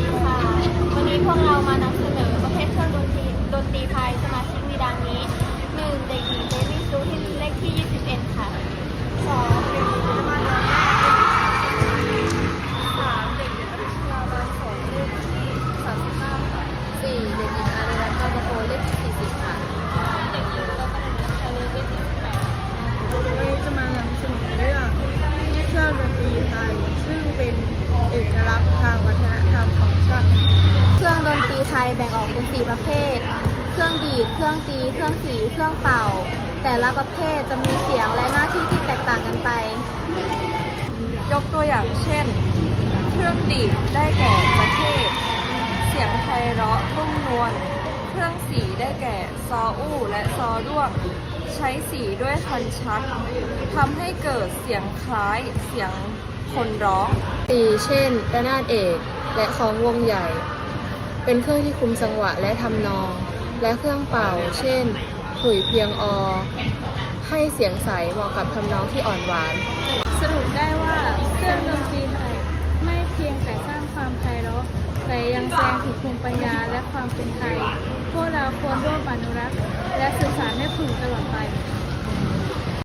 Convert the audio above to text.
ดีค่ะ วันนี้พวกเรามานำ ย ซึ่งเป็นเอกลักษณ์ทางวัฒนธรรมของชาติเครื่องดนตรีไทยแบ่งออกเป็นสี่ประเภท เครื่องดีด เครื่องตี เครื่องสี เครื่องเป่า แต่ละประเภทจะมีเสียงและหน้าที่ที่แตกต่างกันไป ยกตัวอย่างเช่น เครื่องดีดได้แก่ประเทศเสียงไพเราะนุ่มนวล เครื่องสีได้แก่ ซออู้ และซอด้วง ใช้สีด้วยคันชักทำให้เกิดเสียงคล้ายเสียง คนร้องตีเช่นระนาดเอกและของวงใหญ่ เป็นเครื่องที่คุมจังหวะและทำนอง และเครื่องเป่า เช่นขลุ่ยเพียงอให้เสียงใสเหมาะกับทำนองที่อ่อนหวาน สรุปได้ว่าเครื่องดนตรีไทยไม่เพียงแต่สร้างความไพเราะแต่ยังแสดงถึงภูมิปัญญาและความเป็นไทย พวกเราควรร่วมอนุรักษ์ และสื่อสารให้ผืนตลอดไป